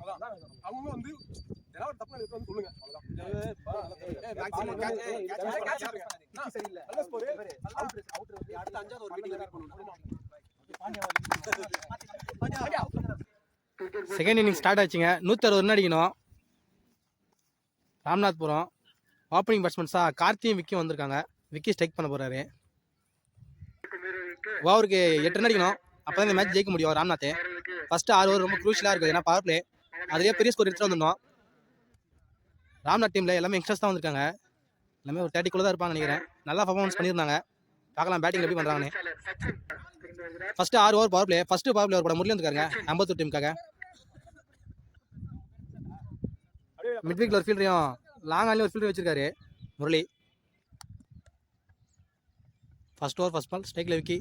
அவ்வளவுதான். அவங்க வந்து ஏதாவது தப்பு வந்து சொல்லுங்க. அவ்வளவுதான். செகண்ட் இன்னிங் ஸ்டார்ட் ஆச்சுங்க. நூற்றி அறுபது ரன் அடிக்கணும். ராம்நாத்புரம். ஓப்பனிங் பேட்ஸ்மேன்ஸாக கார்த்தியும் விக்கியும் வந்திருக்காங்க. விக்கி ஸ்ட்ரைக் பண்ண போகிறாரு ஓவருக்கு எட்டு ரன் அடிக்கணும். அப்போ இந்த மேட்ச் ஜெயிக்க முடியும் ராம்நாத் ஃபஸ்ட்டு ஆறு ஓவர் ரொம்ப க்ரூஷியலாக இருக்குது. ஏன்னா பவர் பிளே அதுலேயே பெரிய ஸ்கோர் எடுத்துகிட்டு வந்துடணும் ராம்நாத் டீமில் எல்லாமே யங்ஸ்டர்ஸ் தான் வந்திருக்காங்க. எல்லாமே ஒரு தேர்ட்டிக்குள்ளே தான் இருப்பாங்க நினைக்கிறேன். நல்லா பர்ஃபார்மன்ஸ் பண்ணியிருந்தாங்க. பார்க்கலாம் பேட்டிங் எப்படி பண்ணுறாங்கன்னு ஃபஸ்ட்டு ஆறு over power play first power play ஒரு படம் முரளி வந்துருக்காங்க அம்பத்தூர் டீமுக்காக மிட்வீக்கில் ஒரு ஃபீல்டையும் லாங் ஆன்லையும் ஒரு ஃபீல்டர் வச்சிருக்காரு. Murali. First over first ball ஸ்ட்ரைக்ல Vicky.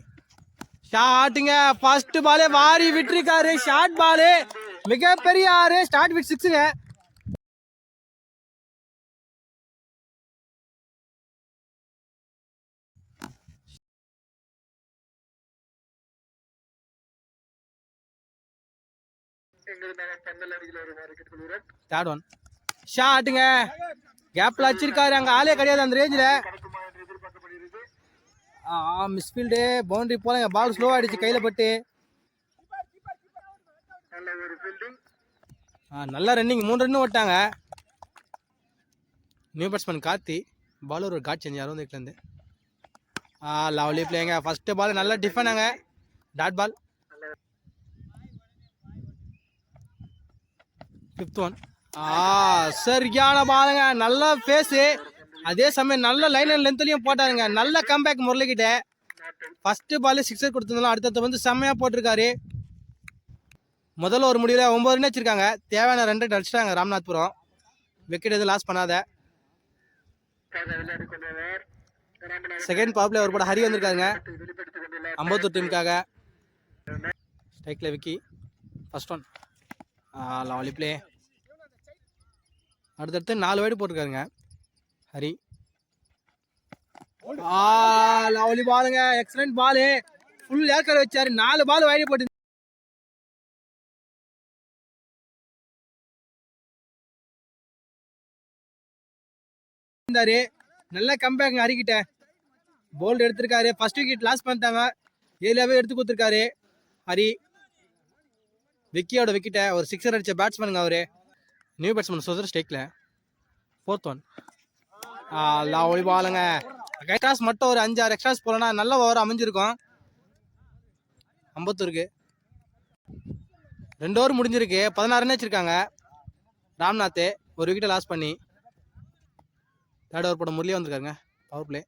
ஷாட்டுங்க ஃபர்ஸ்ட் பாலே வாரி விட்டுருக்காரு. ஷார்ட் பாலு மிகப்பெரிய ஆறு ஸ்டார்ட் விட் சிக்ஸுங்க தேர்ட் ஒன் ஷாட்டுங்க கேப்ல வச்சிருக்காரு அங்க ஆளே கிடையாது அந்த ரேஞ்சில மிஸ்ஃபீல்டு பவுண்டரி போலங்க பால் ஸ்லோ ஆயிடுச்சு கையில பட்டு. ஆ நல்ல ரன்னிங் மூணு ரன்னு ஓட்டாங்க நியூ பேட்ஸ்மேன் கார்த்தி. பாலர் ஒரு காட் சேஞ்ச் யாரும் இருந்து. ஆ லவ்லி பிளேங்க ஃபர்ஸ்ட் பால் நல்ல டிஃபனாங்க டாட் பால் ஃபிஃப்த் ஒன் ஆ சரியான பாலுங்க நல்ல ஃபேஸு அதே சமயம் நல்ல லைன் அண்ட் லென்த்லையும் போட்டாருங்க. நல்ல கம்பேக் முரளிக்கிட்ட. ஃபஸ்ட்டு பால் சிக்ஸர் கொடுத்ததுனால அடுத்தது வந்து செம்மையாக போட்டிருக்காரு. முதல்ல ஒரு முடிவில் ஒம்பது ரன் வச்சுருக்காங்க. தேவையான ரெண்டு அடிச்சிட்டாங்க ராம்நாத்புரம். விக்கெட் எதுவும் லாஸ் பண்ணாத. செகண்ட் பாப்பில் ஒரு படம் ஹரி வந்திருக்காருங்க. அம்பத்தூர் டீமுக்காக ஸ்ட்ரைக்கில் Vicky. First one lovely play அடுத்தடுத்து நாலு வைடு போட்டிருக்காருங்க. ஹரி ஆ லவ்லி பாலுங்க எக்ஸலண்ட் பாலு ஃபுல் ஏக்கர் வச்சாரு. நாலு பால் வைடு போட்டு இருந்தாரு. நல்ல கம்பேக் அறிக்கிட்ட போல்டு எடுத்திருக்காரு. ஃபர்ஸ்ட் விக்கெட் லாஸ் பண்ணிட்டாங்க. ஏரியாவே எடுத்து கொடுத்துருக்காரு. ஹரி விக்கியோட விக்கெட்டை ஒரு சிக்ஸர் அடிச்ச பேட்ஸ்மேனுங்க அவரு. நியூ பேட்ஸ்மேன் சுதர் ஸ்டேக்கில் ஃபோர்த் ஒன் லவ்லி பாலுங்க. எக்ஸ்ட்ராஸ் மட்டும் ஒரு அஞ்சாறு எக்ஸ்ட்ராஸ் போலனா நல்ல ஓவர் அமைஞ்சிருக்கும். அம்பத்தூருக்கு. ரெண்டு ஓவர் முடிஞ்சிருக்கு. பதினாறுன்னு வச்சுருக்காங்க. ராம்நாத்தே ராம்நாத் ஒரு விக்கெட்டை லாஸ் பண்ணி. தேர்ட் ஓவர் போட முரளியே வந்திருக்காருங்க. பவர் பிளே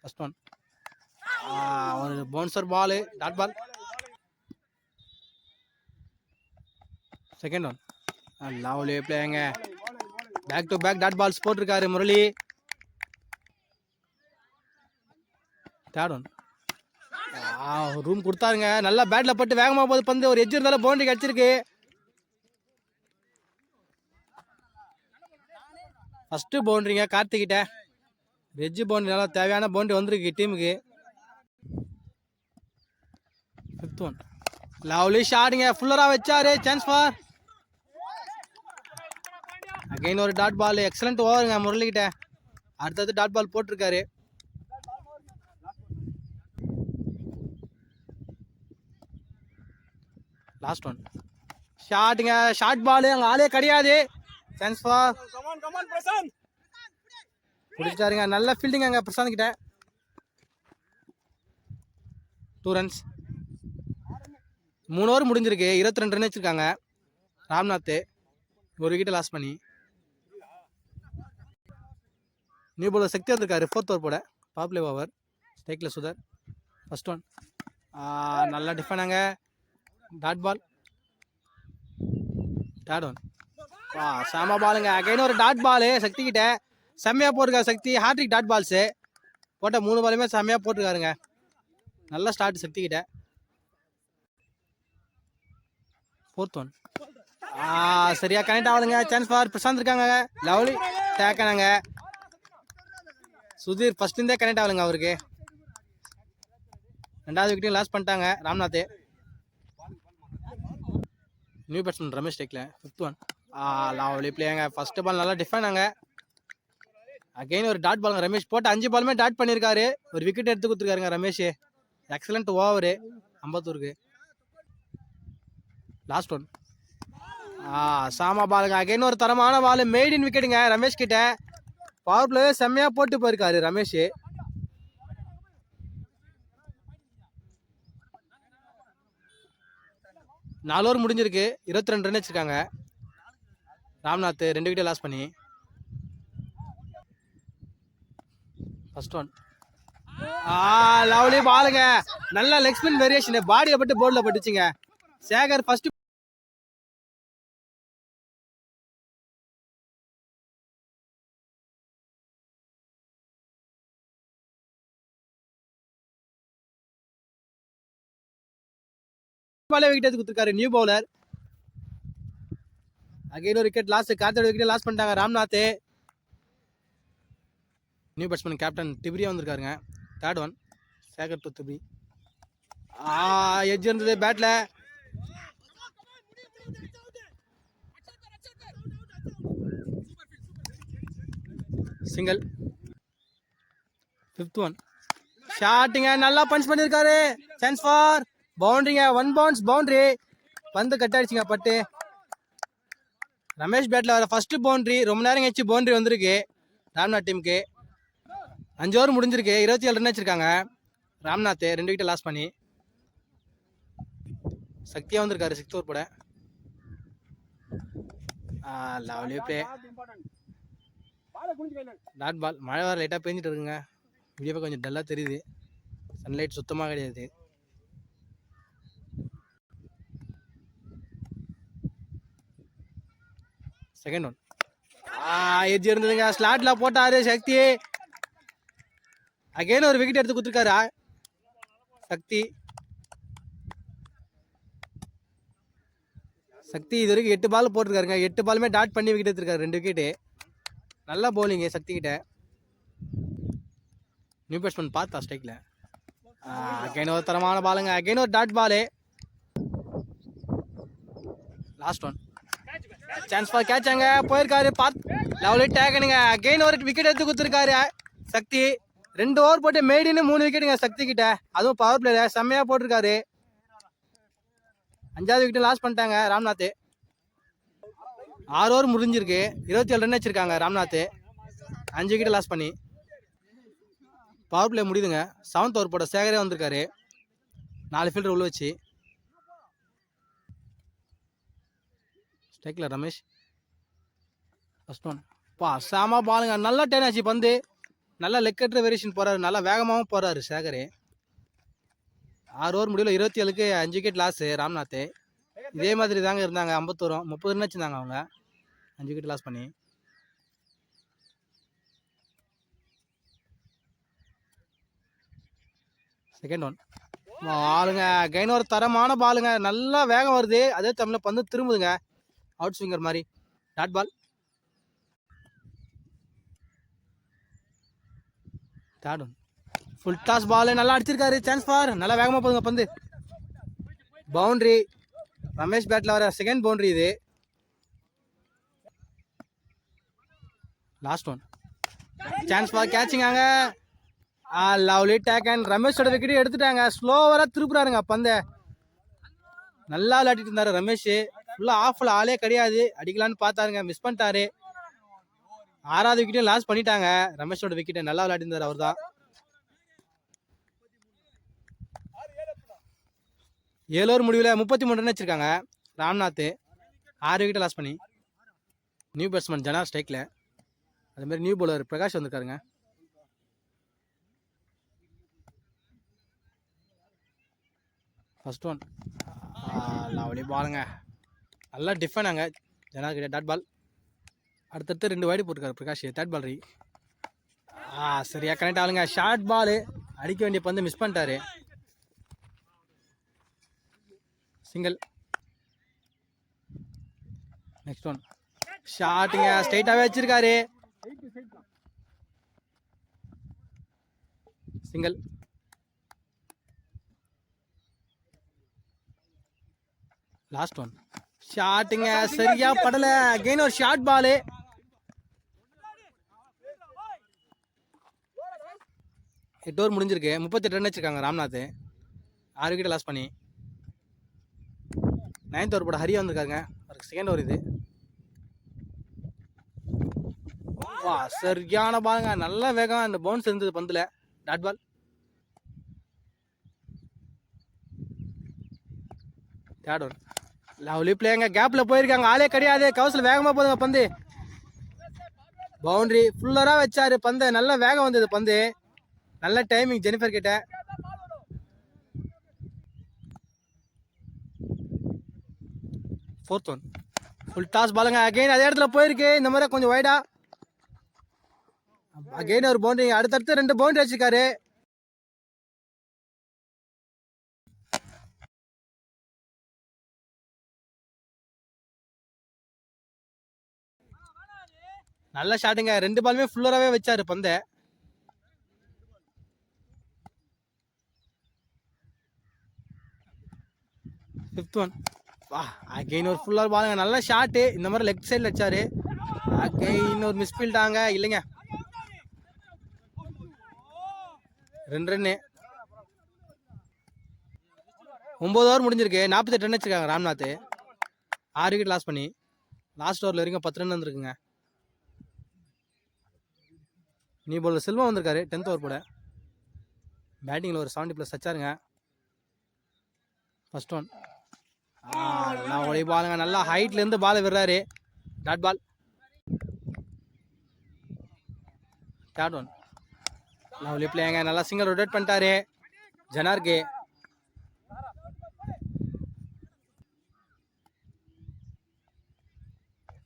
ஃபஸ்ட் ஒன் ஒரு bouncer ball dot ball second one lovely பிளேங்க back to back dot balls போட்டிருக்காரு முரளி. தேடணும் ரூம் கொடுத்தாருங்க. நல்லா பேட்டில் பட்டு வேகமாக போது பந்து ஒரு எஜ்ஜு இருந்தாலும் பவுண்டரி கிடச்சிருக்கு. ஃபஸ்ட்டு பவுண்டரிங்க கார்த்திகிட்ட. வெஜ்ஜு பவுண்டரி நல்லா தேவையான பவுண்டரி வந்திருக்கு டீமுக்கு ஃபிஃப்த் ஒன் லவ்லி ஷாட்டுங்க ஃபுல்லராக வச்சாரு. சான்ஸ் ஃபார் அகைன் ஒரு டாட் பால் எக்ஸலண்ட் ஓவருங்க முரளிக்கிட்ட அடுத்தது டாட் பால் போட்டிருக்காரு. லாஸ்ட் ஒன் ஷாட்டுங்க ஷார்ட் பால் அங்கே ஆளே கிடையாது. சான்ஸ் ஃபார் Come நல்ல ஃபீல்டிங் அங்கே பிரசாந்த் கிட்ட. டூ ரன்ஸ் மூணு ஓவர் முடிஞ்சிருக்கு. இருபத்தி ரெண்டு ரன் வச்சிருக்காங்க. ராம்நாத் ஒரு விக்கெட் லாஸ் பண்ணி. நியூ பாலர் சக்தி வந்திருக்காரு ஃபோர்த் ஓவர் போட பாப்புலர் ஓவர் ஸ்ட்ரைக்கில் சுதர். ஃபர்ஸ்ட் ஒன் நல்லா டிஃபனாங்க டாட் பால் டாட் ஒன் வா செம பாலுங்க அகைன் ஒரு டாட் பாலு சக்தி கிட்ட செம்மையாக போட்டிருக்காரு சக்தி. ஹாட்ரிக் டாட் பால்ஸு போட்ட மூணு பாலுமே செம்மையாக போட்டிருக்காருங்க. நல்ல ஸ்டார்ட் சக்தி கிட்ட ஃபோர்த் ஒன் ஆ சரியா கனெக்ட் ஆகலைங்க. சான்ஸ் ஃபார் பிரசாந்த் இருக்காங்க. லவ்லி டேக்கனாங்க சுதீர் ஃபர்ஸ்ட்லேருந்தே கனெக்ட் ஆகலைங்க அவருக்கு. ரெண்டாவது விக்கெட்டையும் லாஸ் பண்ணிட்டாங்க. ராம்நாத். நியூ பேட்ஸ்மேன் ரமேஷ் டேக்ல ஃபிஃப்த் ஒன் லவ்லி பிளேங்க ஃபர்ஸ்ட் பால் நல்லா டிஃபன் ஆங்க அகைன் ஒரு டாட் பாலுங்க ரமேஷ் போட்டு அஞ்சு பாலுமே டாட் பண்ணியிருக்காரு ஒரு விக்கெட் எடுத்து கொடுத்துருக்காருங்க ரமேஷ். எக்ஸலண்ட் ஓவரு அம்பத்தூருக்கு. லாஸ்ட் ஒன் ஆ சாமா பாலுங்க அகைன் ஒரு தரமான பால் மெய்டின் விக்கெட்டுங்க ரமேஷ் கிட்ட பவர் பிளே செம்மையாக போட்டு போயிருக்காரு ரமேஷ். நாலு ஓவர் முடிஞ்சிருக்கு. இருபத்தி ரெண்டு ரன் வச்சுருக்காங்க. ராம்நாத் ரெண்டு விக்கெட் லாஸ் பண்ணி. ஃபர்ஸ்ட் ஒன் ஆ லவ்லி பாலுங்க நல்ல லெக் ஸ்பின் வேரியேஷன் பாடியை பட்டு போர்டில் பட்டுச்சுங்க. சேகர் ஃபர்ஸ்ட் பாலே விக்கெட் எடுத்து கொடுத்துருக்காரு நியூ பவுலர் அகைன் ஒரு விக்கெட் லாஸ்ட் கார்த்தோட விக்கெட் லாஸ் பண்ணிட்டாங்க ராம்நாத் நியூ பேட்ஸ்மேன் கேப்டன் டிப்ரியா வந்திருக்காருங்க. தேர்ட் ஒன் சேகர் டூ திப்ரி ஆ எட்ஜ் இருந்தது பேட்டில் சிங்கிள் ஃபிஃப்த் ஒன் ஷாட்டிங்க நல்லா பஞ்ச் பண்ணியிருக்காரு சான்ஸ் ஃபார் பவுண்டரிங்க ஒன் பவுன்ஸ் பவுண்டரி பந்து கட் ஆயிடுச்சுங்க பட்டு. ரமேஷ் பேட்டில் வர ஃபஸ்ட்டு பவுண்டரி ரொம்ப நேரம் கழிச்சு பவுண்டரி வந்திருக்கு. ராம்நாத் டீமுக்கு. அஞ்சு ஓவர் முடிஞ்சிருக்கு. இருபத்தி ஏழு ரன் வச்சுருக்காங்க. ராம்நாத் ரெண்டு விக்கெட் லாஸ் பண்ணி. சக்தியாக வந்திருக்காரு சிக்ஸ் ஓவர் போட லவ்லி பிளே டாட் பால் மழை வர லைட்டாக பெஞ்சிட்டு இருக்குங்க. வீடியோவை கொஞ்சம் டல்லாக தெரியுது. சன்லைட் சுத்தமாக கிடையாது. செகண்ட் ஒன் எஜ்ஜி இருந்ததுங்க. ஸ்லாட்ல போட்டாரு சக்தி. அகைன் ஒரு விக்கெட் எடுத்து கொடுத்துருக்காரு. சக்தி. சக்தி இது வரைக்கும் எட்டு பால் போட்டிருக்காருங்க. எட்டு பாலுமே டாட் பண்ணி விக்கெட் எடுத்திருக்காரு. ரெண்டு விக்கெட்டு நல்லா போலிங்க சக்தி கிட்ட. நியூ பேட்ஸ்மேன் பார்த்தா ஸ்ட்ரைக்கில் அகைன் ஒரு தரமான பாலுங்க அகைன் ஒரு dot ball last one chance for catch அங்க. போயிருக்காரு. பாத் லெவலி டேக்கனுங்க அகெயின் ஒரு விக்கெட் எடுத்து கொடுத்துருக்காரு. சக்தி. ரெண்டு ஓவர் போட்டு மேடின்னு மூணு விக்கெட்டுங்க சக்தி கிட்ட. அதுவும் பவர் பிளேயர் செம்மையாக போட்டிருக்காரு. அஞ்சாவது விக்கெட் லாஸ் பண்ணிட்டாங்க ராம்நாத். ஆறு ஓவர் முடிஞ்சிருக்கு. இருபத்தி ஏழு ரன் வச்சிருக்காங்க ராம்நாத். அஞ்சு விக்கெட் லாஸ் பண்ணி. பவர் பிளே முடியுதுங்க. செவன்த் ஓவர் போட சேகரே வந்திருக்காரு. நாலு ஃபீல்டர் உள்ள வச்சு. ஸ்ட்ரைக்கில் ரமேஷ். ஃபஸ்ட் ஒன் பா சாமா பாலுங்க நல்லா டேன் ஆச்சு பந்து. நல்லா லெக்கற்ற வேரியேஷன் போகிறாரு நல்லா வேகமாகவும் போகிறாரு சேகர். ஆறு ஓவர் முடியல இருபத்தி ஏழுக்கு அஞ்சு விக்கெட் லாஸு ராம்நாத் இதே மாதிரி தாங்க இருந்தாங்க. ஐம்பத்தோரம் முப்பது ரன் வச்சுருந்தாங்க அவங்க. அஞ்சு விக்கெட் லாஸ் பண்ணி. செகண்ட் ஒன் ஆளுங்க கைன் ஒரு தரமான பாலுங்க நல்லா வேகம் வருது. அதே தமிழில் பந்து திரும்புதுங்க. அவுட் ஸ்விங்கர் மாதிரி. Dot ball dot one full toss ball நல்லா அடிச்சிருக்காரு. சான்ஸ் பார் நல்லா வேகமாக போதுங்க பந்து. பவுண்டரி ரமேஷ் பேட்டில் வர செகண்ட் பவுண்டரி இது. லாஸ்ட் ஒன் சான்ஸ் பார் கேட்சிங்காங்க ஆ லவ்லி டேக் அண்ட் ரமேஷோட விக்கெட் எடுத்துட்டாங்க. ஸ்லோவராக திருப்புறாருங்க பந்தை. நல்லா விளையாடிட்டு இருந்தாரு ரமேஷ். ஃபுல்லாக ஆஃபில் ஆளே கிடையாது. அடிக்கலான்னு பார்த்தாருங்க. மிஸ் பண்ணிட்டாரு. ஆறாவது விக்கெட்டையும் லாஸ் பண்ணிட்டாங்க. ரமேஷோட விக்கெட்டை நல்லா விளையாடிருந்தார் அவர் தான் ஏழு ஓவர் முடிவில் முப்பத்தி மூணு ரன் வச்சிருக்காங்க. ராம்நாத் ஆறு விக்கெட்டை லாஸ் பண்ணி நியூ பேட்ஸ்மேன் ஜனா ஸ்ட்ரைக்கில் அதுமாதிரி நியூ பவுலர் பிரகாஷ் வந்திருக்காருங்க. ஃபர்ஸ்ட் ஒன் லவ்லி பாலுங்க நல்லா டிஃபனாங்க ஜனா கிட்ட டாட் பால் அடுத்தடுத்து ரெண்டு வைடு போட்டிருக்காரு பிரகாஷ். தேர்ட் பால் ரீ. ஆ சரியா கனெக்ட் ஆளுங்க ஷார்ட் பாலு அடிக்க வேண்டிய பந்து மிஸ் பண்ணிட்டாரு. சிங்கிள் நெக்ஸ்ட் ஒன் ஷார்ட்டுங்க ஸ்ட்ரைட்டாகவே வச்சிருக்காரு. சிங்கிள் லாஸ்ட் ஒன் ஷாட்டுங்க சரியா படல. அகைன் ஒரு ஷார்ட் பாலு எட்டு ஓவர் முடிஞ்சிருக்கு. முப்பத்தெட்டு ரன் வச்சிருக்காங்க ராம்நாத். ஆறு விக்கெட் லாஸ் பண்ணி. நைன்த் ஓவர் போட ஹரியா வந்திருக்காருங்க. அவருக்கு செகண்ட் ஓவர் இது. வா சரியான பாலுங்க நல்ல வேகம் அந்த பவுன்ஸ் இருந்தது பந்துல. Dot ball third over lovely பிளேங்க கேப்பில் போயிருக்காங்க. ஆளே கிடையாது. கவுசில் வேகமாக போதுங்க பந்து. பவுண்டரி ஃபுல்லராக வச்சார் பந்து. நல்ல வேகம் வந்தது பந்து. நல்ல டைமிங் ஜெனிஃபர் கிட்ட. ஃபோர்த் ஒன் ஃபுல் டாஸ் பாலுங்க அகெயின் அதே இடத்துல போயிருக்கு. இந்த மாதிரி கொஞ்சம் ஒய்டா அகெயின் ஒரு பவுண்டரி அடுத்தடுத்து ரெண்டு பவுண்டரி வச்சிருக்காரு. நல்ல ஷாட்டுங்க. ரெண்டு பாலுமே ஃபுல்லராகவே வச்சாரு பந்தை. ஃபிஃப்த் ஒன் வா அகைன் ஒரு ஃபுல்லாக பாருங்க நல்ல ஷாட்டு. இந்த மாதிரி லெஃப்ட் சைடில் வச்சாரு. அகைன் ஒரு மிஸ் ஃபீல்டாங்க இல்லைங்க. ரெண்டு ரன்னு ஒம்பது ஓவர் முடிஞ்சிருக்கு. நாற்பத்தெட்டு ரன் வச்சுருக்காங்க ராம்நாத். ஆறு விக்கெட் லாஸ் பண்ணி. லாஸ்ட் ஓவரில் வரைக்கும் பத்து ரன் வந்துருக்குங்க. நீ போல செல்வம் வந்திருக்காரு டென்த் ஓவர் போட பேட்டிங்கில் ஒரு செவன்ட்டி ப்ளஸ் வச்சாருங்க ஃபர்ஸ்ட் ஒன் நல்லா ஒளி பாலுங்க நல்லா ஹைட்லேருந்து பாலை விடுறாரு. Dot ball third one lovely பிளேங்க நல்லா சிங்கிள் ரொட்டேட் பண்ணிட்டாரு. ஜனார்கே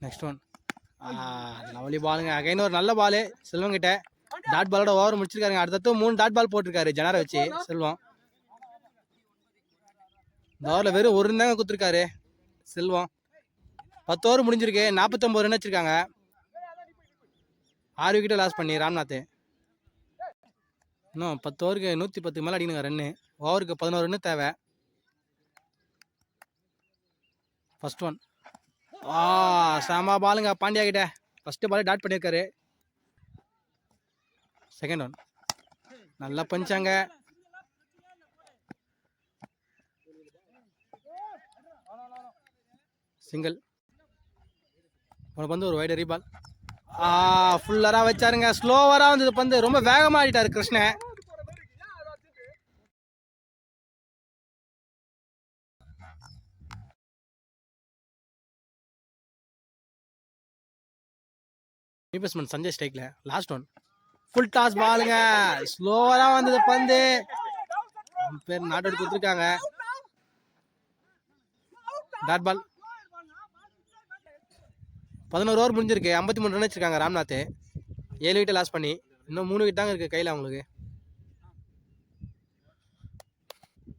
நெக்ஸ்ட் ஒன் லவ்லி பாலுங்க. அகைன் ஒரு நல்ல பாலு செல்வம் கிட்ட. டாட் பாலோட ஓவர் முடிச்சிருக்காருங்க. அடுத்தடுத்து மூணு டாட் பால் போட்டிருக்காரு ஜனாரை வச்சு செல்வம். இந்த ஓவரில் வெறும் ஒரு தாங்க கொடுத்துருக்காரு செல்வம். பத்து ஓவர் முடிஞ்சிருக்கு. நாற்பத்தொம்பது ரன் வச்சுருக்காங்க. ஆறு விக்கெட்டை லாஸ் பண்ணி ராம்நாத். இன்னும் பத்து ஓவருக்கு நூற்றி பத்துக்கு மேலே அடிக்கணுங்க ரன்னு ஓவருக்கு பதினோரு ரன்னு தேவை. ஃபஸ்ட் ஒன் ஆ சாமா பாலுங்க பாண்டியா கிட்ட. ஃபர்ஸ்ட் பால் டாட் பண்ணியிருக்காரு செகண்ட் ஒன் நல்லா பஞ்சாங்க சிங்கிள் உனக்கு வந்து ஒரு வைடு ரீபால் ஃபுல்லராக வச்சாருங்க. ஸ்லோவராக வந்தது பந்து. ரொம்ப வேகமாக ஆடிட்டார் கிருஷ்ணன். ரீப்ளேஸ்மெண்ட் சஞ்சய் ஸ்ட்ரைக்ல லாஸ்ட் ஒன் ஃபுல் டாஸ் பாலுங்க ஸ்லோவராக வந்தது பந்து. பேர் நாட் அவுட் கொடுத்துருக்காங்க. டாட் பால் பதினோரு ஓவர் முடிஞ்சிருக்கு. ஐம்பத்தி மூணு ரன் வச்சிருக்காங்க ராம்நாத். ஏழு விக்கெட் லாஸ் பண்ணி. இன்னும் மூணு விக்கெட் தாங்க இருக்கு கையில் அவங்களுக்கு.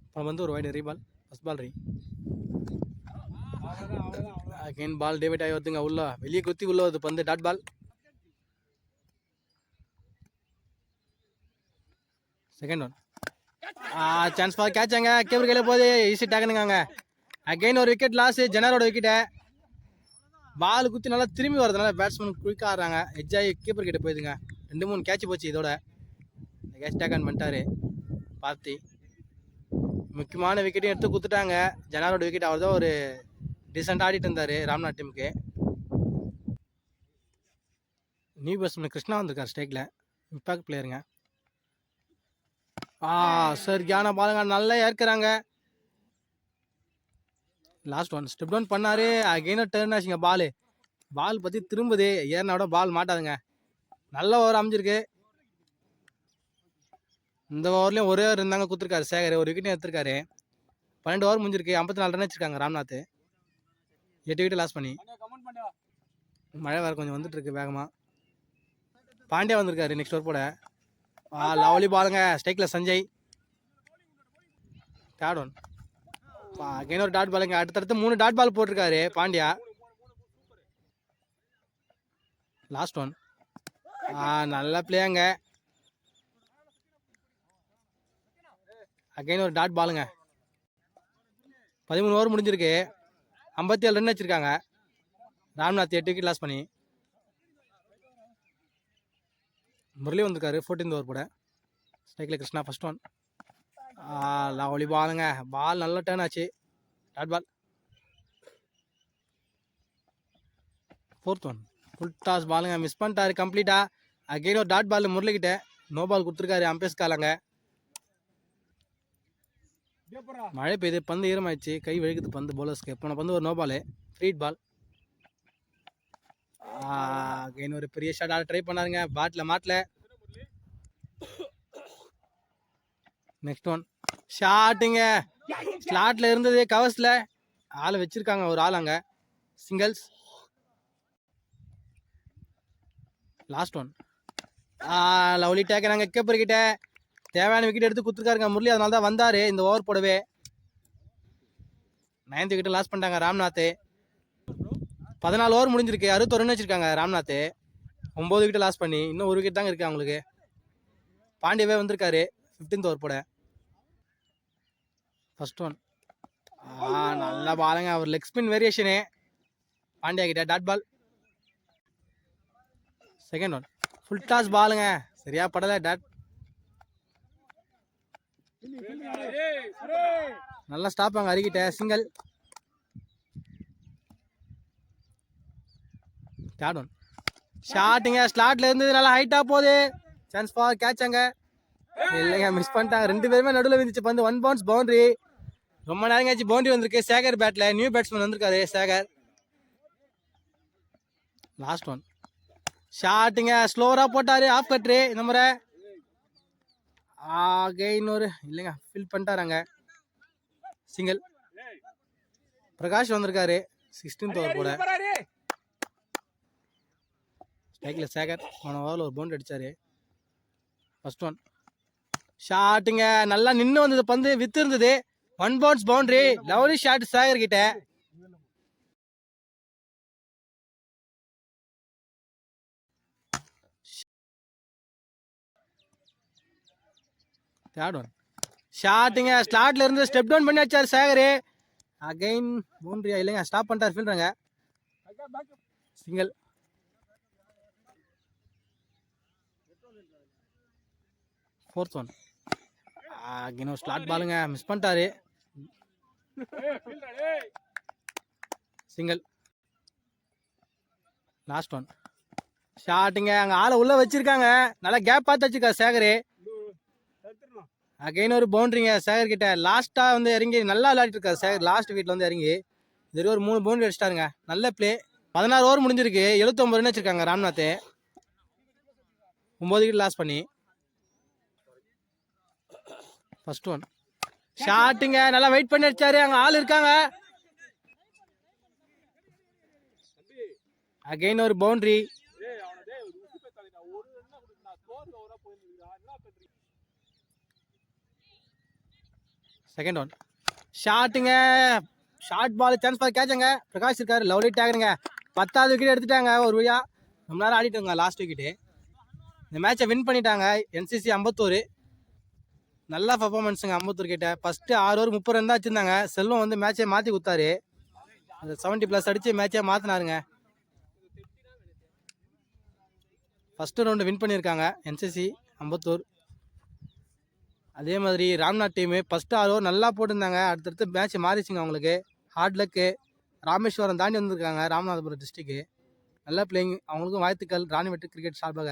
அப்புறம் வந்து ஒரு wide re ball first ball ரீ அகைன் பால் டேவிட் ஆகி வருதுங்க. உள்ள. வெளியே குத்தி உள்ள வருது பந்து. Dot ball second one chance for கேட்சாங்க keeper கையில் போகுது ஈஸி டேக்கனுங்க அகைன் ஒரு விக்கெட் லாஸ் ஜெனரோட விக்கெட்டு பால் குத்தி நல்லா திரும்பி வரதுனால பேட்ஸ்மேன் குயிக்காக ஆடுறாங்க. எட்ஜ் கீப்பர் கிட்ட போயிடுங்க ரெண்டு மூணு கேட்ச் போச்சு இதோட. கேட்ச் டேக் ஆன் பண்ணிட்டாரு. பார்த்தி. முக்கியமான விக்கெட்டையும் எடுத்து கொடுத்துட்டாங்க ஜனாரோட விக்கெட் அவர் தான் ஒரு டீசெண்டாக ஆடிட்டு இருந்தார் ராம்நாத் டீமுக்கு. நியூ பேட்ஸ்மேன் கிருஷ்ணா வந்திருக்கார் ஸ்டேக்கில் இம்பாக்ட் பிளேயருங்க ஆ சரியான பாருங்க நல்லா ஏற்கிறாங்க. லாஸ்ட் ஒன் ஸ்டெப் டவுன் பண்ணாரு. அகைனும் டேர்ன் ஆச்சுங்க பால் பால் பற்றி திரும்புது. ஏறினாவோட பால் மாட்டாதுங்க. நல்ல ஓவர் அமைஞ்சிருக்கு. இந்த ஓவர்லேயும் ஒரே ஓவர் இருந்தாங்க கொடுத்துருக்காரு சேகர். ஒரு விக்கெட்டும் எடுத்திருக்காரு. பன்னெண்டு ஓவர் முடிஞ்சிருக்கு. ஐம்பத்தி நாலு ரன் வச்சிருக்காங்க ராம்நாத். எட்டு விக்கெட் லாஸ் பண்ணி. மழை வேறு கொஞ்சம் வந்துட்டு இருக்கு வேகமாக பாண்டியா வந்திருக்காரு நெக்ஸ்ட் ஓவர் போட லவ்லி பாலுங்க. ஸ்டைக்கில் சஞ்சய். தேர்ட் ஒன் அகைன் ஒரு டாட் பாலுங்க அடுத்தடுத்து மூணு டாட் பால் போட்டிருக்காரு பாண்டியா. லாஸ்ட் ஒன் ஆ நல்ல பிளேங்க அகைன் ஒரு டாட் பாலுங்க பதிமூணு ஓவர் முடிஞ்சிருக்கு. ஐம்பத்தி ஏழு ரன் வச்சிருக்காங்க ராம்நாத் எட்டு விக்கெட் லாஸ் பண்ணி. முரளி வந்திருக்காரு ஃபோர்டீன் ஓவர் போட ஸ்ட்ரைக்கில் கிருஷ்ணா ஃபர்ஸ்ட் ஒன் லவ்லி பாலுங்க பால் நல்ல டேர்ன் ஆச்சு. Dot ball fourth one full toss பாலுங்க மிஸ் பண்ணிட்டாரு கம்ப்ளீட்டாக அகைன் ஒரு டாட் பால் முரளிக்கிட்ட நோ பால் கொடுத்துருக்காரு அம்பேஸ் காலங்க மழை பெய்யுது பந்து ஈரமாயிடுச்சு. கை வெழுக்குது பந்து. போலர்ஸ்க்கு போன பந்து ஒரு நோபாலு ஃப்ரீட் பால் அகைன் ஒரு பெரிய ஷாட் ஆட ட்ரை பண்ணாருங்க. பாட்டில் மாட்டல. நெக்ஸ்ட் ஒன் ஷாட்டுங்க ஸ்லாட்டில் இருந்தது கவர்ஸில் ஆளை வச்சுருக்காங்க ஒரு ஆள் அங்கே. சிங்கிள்ஸ் லாஸ்ட் ஒன் லவ்லி டேக்கராங்க கேப்பர் கிட்ட. தேவையான விக்கெட் எடுத்து கொடுத்துருக்காருங்க முரளி. அதனால தான் வந்தார் இந்த ஓவர் போடவே. நைன்த் விக்கெட் லாஸ் பண்ணிட்டாங்க ராம்நாத். பதினாலு ஓவர் முடிஞ்சிருக்கு. அறுபத்தொரு ரன் வச்சிருக்காங்க ராம்நாத். ஒம்பது விக்கெட் லாஸ் பண்ணி இன்னும் ஒரு விக்கெட் தாங்க இருக்கு அவங்களுக்கு. பாண்டியவே வந்திருக்காரு. ஃபிஃப்டீன்த் ஓவர் போட. ஃபர்ஸ்ட் ஒன் ஆ நல்ல பாலுங்க அவர் லெக் ஸ்பின் வேரியேஷனு பாண்டியா கிட்ட dot ball second one full toss பாலுங்க சரியா படல டாட் நல்லா ஸ்டாப் அங்க அருகிட்ட. சிங்கிள் ஸ்டார்ட் ஒன் ஷாட்டுங்க ஸ்லாட்ல இருந்து நல்லா ஹைட்டா போகுது. சான்ஸ் ஃபார் கேட்ச் அங்க. இல்லைங்க மிஸ் பண்ணிட்டாங்க. ரெண்டு பேருமே நடுவில் விந்துச்சு பந்து ஒன் பவுன்ஸ் பவுண்டரி ரொம்ப நேரம் ஆச்சு பவுண்டரி வந்திருக்கு. சேகர் பேட்ல நியூ பேட்ஸ்மேன் வந்திருக்காரு சேகர் லாஸ்ட் ஒன் ஷாட்டுங்க ஸ்லோராக போட்டார் ஆஃப் கட்ரு இந்த முறை. ஆகே இன்னொரு இல்லைங்க ஃபில் பண்ணிட்டாராங்க சிங்கிள் பிரகாஷ் வந்திருக்காரு. சிக்ஸ்டீன்த் ஓவர் போட ஸ்ட்ரைக்கில் சேகர் போன ஓவரில் ஒரு பவுண்ட் அடித்தார் ஃபஸ்ட் ஒன் ஷாட்டுங்க நல்லா நின்று வந்தது பந்து வித்து இருந்தது. One bounce boundary lovely shot Sekar கிட்ட. தேர்ட் ஒன் ஷாட்டுங்க ஸ்லாட்ல இருந்து ஸ்டெப் டவுன் பண்ணி வச்சார் சேகர் அகைன் பவுண்ட்ரியா இல்லைங்க. ஸ்டாப் பண்ணிட்டார் ஃபீல்டுறாங்க சிங்கிள் ஃபோர்த் ஒன் ஒரு ஸ்லாட் பாலுங்க மிஸ் பண்ணிட்டாரு. சிங்கிள் லாஸ்ட் ஒன் ஷாட்டுங்க அங்கே ஆளை உள்ள வச்சிருக்காங்க. நல்லா கேப் பார்த்து வச்சிருக்கா சேகரு. அகைன் ஒரு பவுண்டரிங்க சேகர் கிட்ட லாஸ்டா வந்து இறங்கி நல்லா விளையாடிட்டு இருக்காரு சேகர் லாஸ்ட் வீட்ல வந்து இறங்கி. இது ஒரு மூணு பவுண்டரி அடிச்சிட்டாருங்க. நல்ல ப்ளே பதினாறு ஓவர் முடிஞ்சிருக்கு. எழுபத்தொம்பது ரன் வச்சிருக்காங்க ராம்நாத். ஒம்பது விக்கெட் லாஸ் பண்ணி. ஃபர்ஸ்ட் ஒன் ஷாட்டுங்க நல்லா வெயிட் பண்ணி அடிச்சாரு. அங்க ஆள் இருக்காங்க. அகைன் ஒரு பவுண்டரி செகண்ட் ஒன் ஷாட்டுங்க ஷார்ட் பால் சான்ஸ் பால் கேட்சுங்க பிரகாஷ் இருக்காரு. லவ்லி டேகருங்க பத்தாவது விக்கெட் எடுத்துட்டாங்க. ஒரு வழியா. ரொம்ப நேரம் ஆடிட்டாங்க லாஸ்ட் விக்கெட்டு இந்த மேட்சை வின் பண்ணிட்டாங்க. என்சிசி ஐம்பத்தோரு நல்ல பர்ஃபார்மன்ஸுங்க அம்பத்தூர் கிட்ட ஃபஸ்ட்டு ஆறு ஓவர் முப்பது ரன் தான் வச்சுருந்தாங்க. செல்வம் வந்து மேட்சை மாற்றி கொடுத்தாரு. அந்த செவன்ட்டி ப்ளஸ் அடித்து மேட்சே மாற்றினாருங்க ஃபஸ்ட்டு ரவுண்டு வின் பண்ணியிருக்காங்க என்சிசி அம்பத்தூர். அதே மாதிரி ராம்நாத் டீமு ஃபஸ்ட்டு ஆறு ஓவர் நல்லா போட்டிருந்தாங்க. அடுத்தடுத்து மேட்ச் மாறிச்சுங்க அவங்களுக்கு. ஹார்ட் லக்கு ராமேஸ்வரம் தாண்டி வந்திருக்காங்க ராமநாதபுரம் டிஸ்ட்ரிக்கு நல்லா பிளேயிங் அவங்களுக்கும் வாழ்த்துக்கள். ராணிவெட்டு கிரிக்கெட் சார்பாக.